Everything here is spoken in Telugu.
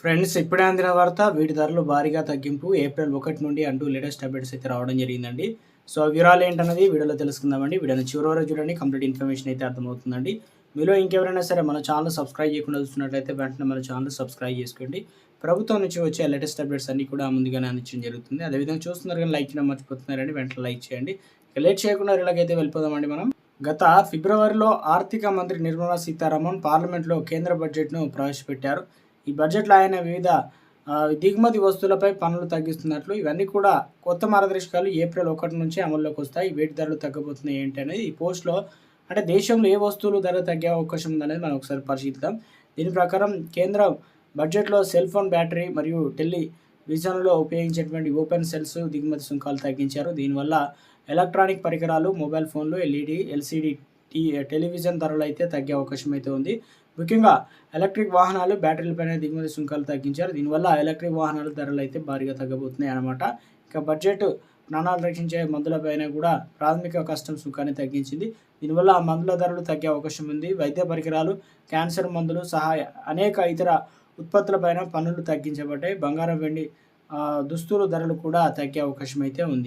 ఫ్రెండ్స్ ఇప్పుడే అందిన వార్త వీటి ధరలు భారీగా తగ్గింపు. ఏప్రిల్ ఒకటి నుండి అంటూ లేటెస్ట్ అప్డేట్స్ అయితే రావడం జరిగిందండి. సో వివరాలు ఏంటన్నది వీడియోలో తెలుసుకుందామండి. వీడియోని చివరి వరకు చూడండి కంప్లీట్ ఇన్ఫర్మేషన్ అయితే అర్థమవుతుందండి. మీలో ఇంకెవరైనా సరే మన ఛానల్ సబ్స్క్రైబ్ చేయకుండా చూస్తున్నట్లయితే వెంటనే మన ఛానల్ సబ్స్క్రైబ్ చేసుకోండి. ప్రభుత్వం నుంచి వచ్చే లేటెస్ట్ అప్డేట్స్ అన్ని కూడా ముందుగానే అందించడం జరుగుతుంది. అదేవిధంగా చూస్తున్నారు కానీ లైక్ చేయడం మర్చిపోతున్నారండి వెంటనే లైక్ చేయండి. లేట్ చేయకుండా ఇలాగైతే వెళ్ళిపోదామండి మనం? గత ఫిబ్రవరిలో ఆర్థిక మంత్రి నిర్మలా సీతారామన్ పార్లమెంట్లో కేంద్ర బడ్జెట్ను ప్రవేశపెట్టారు. ఈ బడ్జెట్లో ఆయన వివిధ దిగుమతి వస్తువులపై పన్నులు తగ్గిస్తున్నట్లు ఇవన్నీ కూడా కొత్త మార్గదర్శకాలు ఏప్రిల్ ఒకటి నుంచి అమల్లోకి వస్తాయి. వేటి ధరలు తగ్గిపోతున్నాయి ఏంటి అనేది ఈ పోస్ట్లో అంటే దేశంలో ఏ వస్తువులు ధర తగ్గే అవకాశం ఉందనేది మనం ఒకసారి పరిశీలిద్దాం. దీని ప్రకారం కేంద్ర బడ్జెట్లో సెల్ ఫోన్ బ్యాటరీ మరియు ఢిల్లీ విజన్లో ఉపయోగించేటువంటి ఓపెన్ సెల్స్ దిగుమతి సుంకాలు తగ్గించారు. దీనివల్ల ఎలక్ట్రానిక్ పరికరాలు మొబైల్ ఫోన్లు ఎల్ఈడి ఎల్సిడి టీ టెలివిజన్ ధరలు అయితే తగ్గే అవకాశం అయితే ఉంది. ముఖ్యంగా ఎలక్ట్రిక్ వాహనాలు బ్యాటరీలపైన దిగుమతి సుంకాలు తగ్గించారు. దీనివల్ల ఎలక్ట్రిక్ వాహనాల ధరలు అయితే భారీగా తగ్గబోతున్నాయి అన్నమాట. ఇక బడ్జెట్ ప్రాణాలు రక్షించే మందులపైన కూడా ప్రాథమిక కష్టం సుంకాన్ని తగ్గించింది. దీనివల్ల ఆ మందుల ధరలు తగ్గే అవకాశం ఉంది. వైద్య పరికరాలు క్యాన్సర్ మందులు సహా అనేక ఇతర ఉత్పత్తులపైన పన్నులు తగ్గించబడ్డాయి. బంగారం వెండి దుస్తులు ధరలు కూడా తగ్గే అవకాశం అయితే ఉంది.